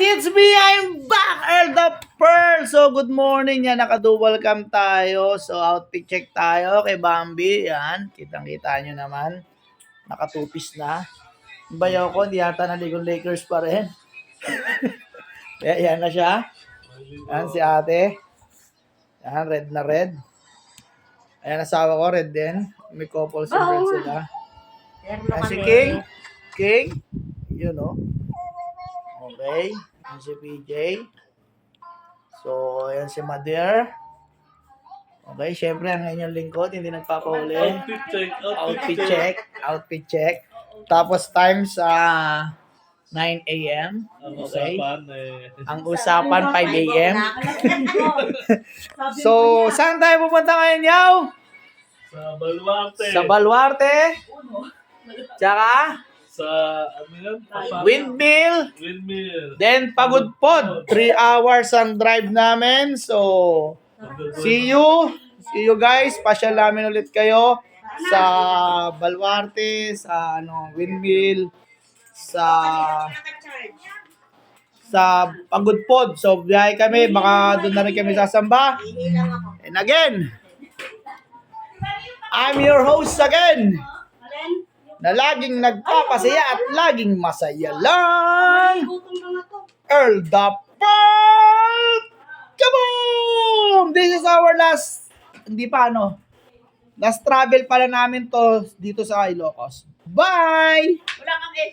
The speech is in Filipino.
it's me! I'm back! Earl the Pearl! So, good morning yan. Naka-dual cam tayo. So, outfit check tayo kay Bambi. Yan. Kitang-kita nyo naman. Nakatupis na. Bayaw ko, hindi yata naligong Lakers pa rin. Kaya yan na siya. Yan si ate. Yan, red na red. Ayan, asawa ko, red din. May couple sa red sila. Yan si King. King. Yun, oh. Okay. Yan si PJ. So, ayan si Madir. Okay, syempre ang inyong lingkod, hindi nagpapahuli. Outfit check. Outfit check. Outfit check. Tapos times ah 9 a.m. Ang Okay. usapan eh. Ang usapan 5 a.m. So, saan tayo pupunta ngayon, Yaw? Sa Baluarte. Sa Baluarte. Tsaka, Sa ano? Papa- Windmill. Windmill. Then, Pagudpod. 3 hours ang drive namin. So, see you. See you guys. Pasyal namin ulit kayo sa Baluarte, sa ano, Windmill, sa sa Pagudpod. So, biyahe kami. Baka doon na rin kami sasamba. And again, I'm your host again. Na laging nagpapasaya at laging masaya lang. Earl the Pearl! Kaboom! This is our last, hindi pa ano, last travel pala namin to dito sa Ilocos. Bye! Wala kang